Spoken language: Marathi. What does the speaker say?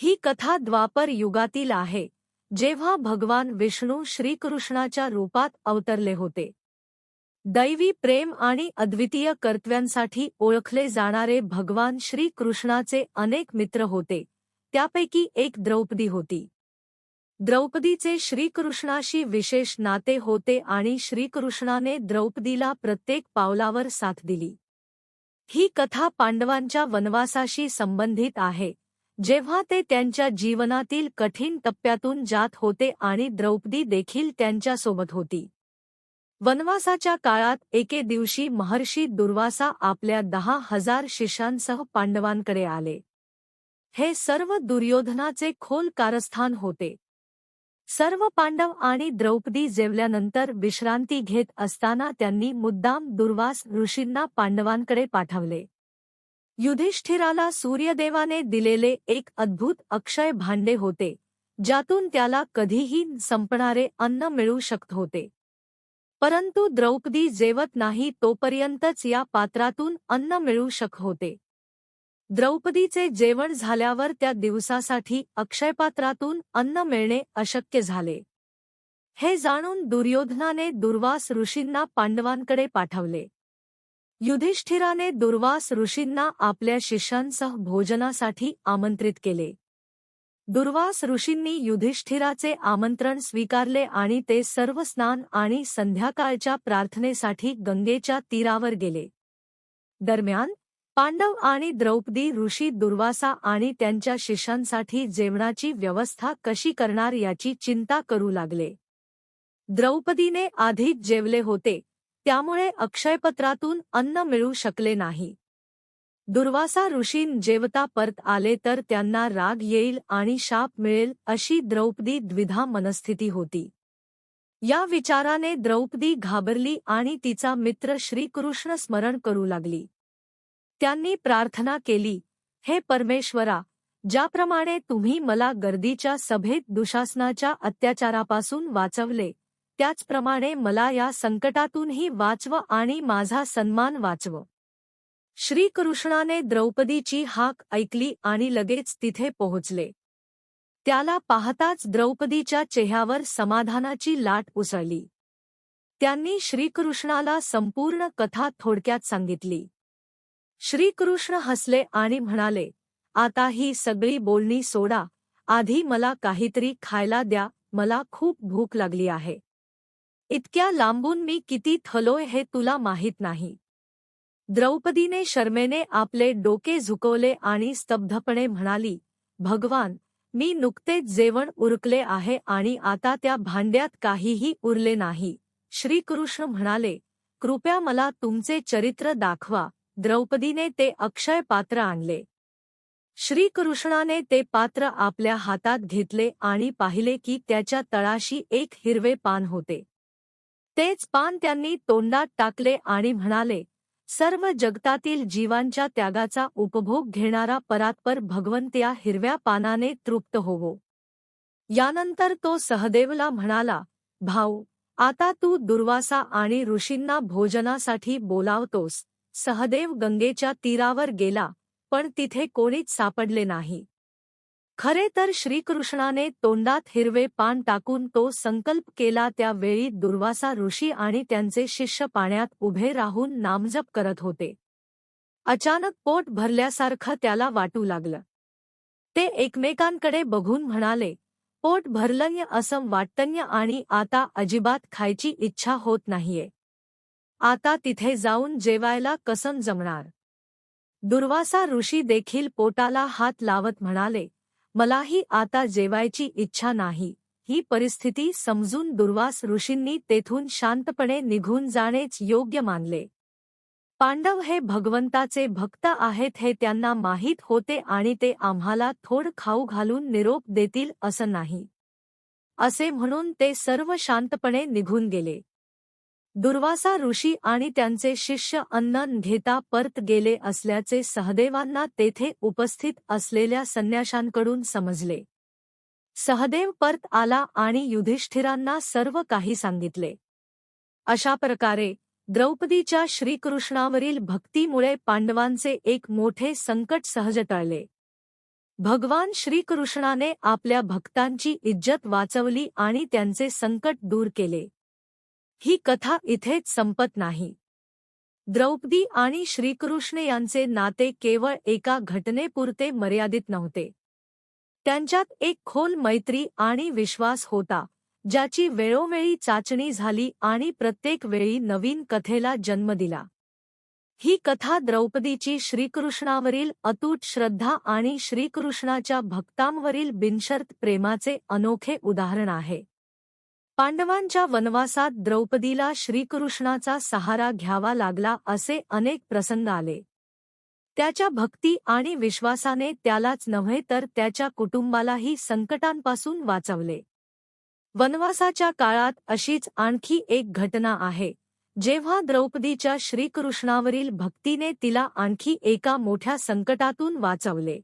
ही कथा द्वापर युगातील आहे जेव्हा भगवान विष्णू श्रीकृष्णाच्या रूपात अवतरले होते. दैवी प्रेम आणि अद्वितीय कर्तव्यांसाठी ओळखले जाणारे भगवान श्रीकृष्णाचे अनेक मित्र होते त्यापैकी एक द्रौपदी होती. द्रौपदीचे श्रीकृष्णाशी विशेष नाते होते आणि श्रीकृष्णाने द्रौपदीला प्रत्येक पावलावर साथ दिली. ही कथा पांडवांच्या वनवासाशी संबंधित आहे जेव्हा ते त्यांच्या जीवनातील कठीण टप्प्यातून जात होते आणि द्रौपदी देखील त्यांच्यासोबत होती. वनवासाच्या काळात एके दिवशी महर्षी दुर्वासा आपल्या दहा हजार शिष्यांसह पांडवांकडे आले. हे सर्व दुर्योधनाचे खोल कारस्थान होते. सर्व पांडव आणि द्रौपदी जेवल्यानंतर विश्रांती घेत असताना त्यांनी मुद्दाम दुर्वास ऋषींना पांडवांकडे पाठवले. युधिष्ठिराला सूर्यदेवाने दिलेले एक अद्भुत अक्षय भांडे होते ज्यातून त्याला कधीही संपणारे अन्न मिळू शकत होते. परंतु द्रौपदी जेवत नाही तोपर्यंतच या पात्रातून अन्न मिळू शक होते. द्रौपदीचे जेवण झाल्यावर त्या दिवसासाठी अक्षयपात्रातून अन्न मिळणे अशक्य झाले. हे जाणून दुर्योधनाने दुर्वास ऋषींना पांडवांकडे पाठवले. युधिष्ठिराने दुर्वास ऋषींना आपल्या शिष्यांसह भोजनासाठी आमंत्रित केले. दुर्वास ऋषींनी युधिष्ठिराचे आमंत्रण स्वीकारले आणि ते सर्व स्नान आणि संध्याकाळच्या प्रार्थनेसाठी गंगेच्या तीरावर गेले. दरम्यान पांडव आणि द्रौपदी ऋषी दुर्वासा आणि त्यांच्या शिष्यांसाठी जेवणाची व्यवस्था कशी करणार याची चिंता करू लागले. द्रौपदीने आधीच जेवले होते त्यामुळे अक्षयपत्रातून अन्न मिळू शकले नाही. दुर्वासा ऋषीन जेवता परत आले तर त्यांना राग येईल आणि शाप मिळेल अशी द्रौपदी द्विधा मनस्थिती होती. या विचाराने द्रौपदी घाबरली आणि तिचा मित्र श्रीकृष्ण स्मरण करू लागली. त्यांनी प्रार्थना केली हे परमेश्वरा ज्याप्रमाणे तुम्ही मला गर्दीच्या सभेत दुशासनाच्या अत्याचारापासून वाचवले त्याचप्रमाणे मला या संकटातूनही वाचव आणि माझा सन्मान वाचव. श्रीकृष्णाने द्रौपदीची हाक ऐकली आणि लगेच तिथे पोहोचले. त्याला पाहताच द्रौपदीच्या चेहऱ्यावर समाधानाची लाट उसळली. त्यांनी श्रीकृष्णाला संपूर्ण कथा थोडक्यात सांगितली. श्रीकृष्ण हसले आणि म्हणाले आता ही सगळी बोलणी सोडा आधी मला काहीतरी खायला द्या मला खूप भूक लागली आहे. इतक्या लांबून मी किती थलोय हे तुला माहीत नाही. द्रौपदीने शर्मेने आपले डोके झुकवले आणि स्तब्धपणे म्हणाली भगवान मी नुकतेच जेवण उरकले आहे आणि आता त्या भांड्यात काहीही उरले नाही. श्रीकृष्ण म्हणाले कृपया मला तुमचे चरित्र दाखवा. द्रौपदीने ते अक्षय पात्र आणले. श्रीकृष्णाने ते पात्र आपल्या हातात घेतले आणि पाहिले की त्याच्या तळाशी एक हिरवे पान होते. तेच पान त्यांनी तोंडात टाकले आणि म्हणाले सर्व जगतातील जीवांच्या त्यागाचा उपभोग घेणारा परात्पर भगवंत या हिरव्या पानाने तृप्त होवो. यानंतर तो सहदेवला म्हणाला भाऊ आता तू दुर्वासा आणि ऋषींना भोजनासाठी बोलावतोस. सहदेव गंगेच्या तीरावर गेला पण तिथे कोणीच सापडले नाही. खरे तर श्रीकृष्णाने तोंडात हिरवे पान टाकून तो संकल्प केला त्यावेळी दुर्वासा ऋषी आणि त्यांचे शिष्य पाण्यात उभे राहून नामजप करत होते. अचानक पोट भरल्यासारखं त्याला वाटू लागलं. ते एकमेकांकडे बघून म्हणाले पोट भरलंय असं वाटतन्य आणि आता अजिबात खायची इच्छा होत नाहीये. आता तिथे जाऊन जेवायला कसं जमणार? दुर्वासा ऋषी देखील पोटाला हात लावत म्हणाले मलाही आता जेवायची इच्छा नाही. ही परिस्थिती समजून दुर्वास ऋषींनी तेथून शांतपणे निघून जाणेच योग्य मानले. पांडव हे भगवंताचे भक्त आहेत हे त्यांना माहीत होते आणि ते आम्हाला थोड खाऊ घालून निरोप देतील असं नाही. असे म्हणून ते सर्व शांतपणे निघून गेले. दुर्वासा ऋषी आणि त्यांचे शिष्य अन्न घेता परत गेले असल्याचे सहदेवांना तेथे उपस्थित असलेल्या संन्याशांकडून समजले. सहदेव परत आला आणि युधिष्ठिरांना सर्व काही सांगितले. अशा प्रकारे द्रौपदीच्या श्रीकृष्णावरील भक्तीमुळे पांडवांचे एक मोठे संकट सहज टळले. भगवान श्रीकृष्णाने आपल्या भक्तांची इज्जत वाचवली आणि त्यांचे संकट दूर केले. ही कथा इथेच संपत नाही. द्रौपदी आणि श्रीकृष्ण यांचे नाते केवळ एका घटनेपुरते मर्यादित नव्हते. त्यांच्यात एक खोल मैत्री आणि विश्वास होता ज्याची वेळोवेळी चाचणी झाली आणि प्रत्येक वेळी नवीन कथेला जन्म दिला. ही कथा द्रौपदीची श्रीकृष्णावरील अतूट श्रद्धा आणि श्रीकृष्णाच्या भक्तांवरील बिनशर्त प्रेमाचे अनोखे उदाहरण आहे. पांडवांच्या वनवासात द्रौपदीला श्रीकृष्णाचा सहारा घ्यावा लागला असे अनेक प्रसंग आले. त्याच्या भक्ती आणि विश्वासाने त्यालाच नव्हे तर त्याच्या कुटुंबालाही संकटांपासून वाचवले. वनवासाच्या काळात अशीच आणखी एक घटना आहे जेव्हा द्रौपदीच्या श्रीकृष्णावरील भक्तीने तिला आणखी एका मोठ्या संकटातून वाचवले.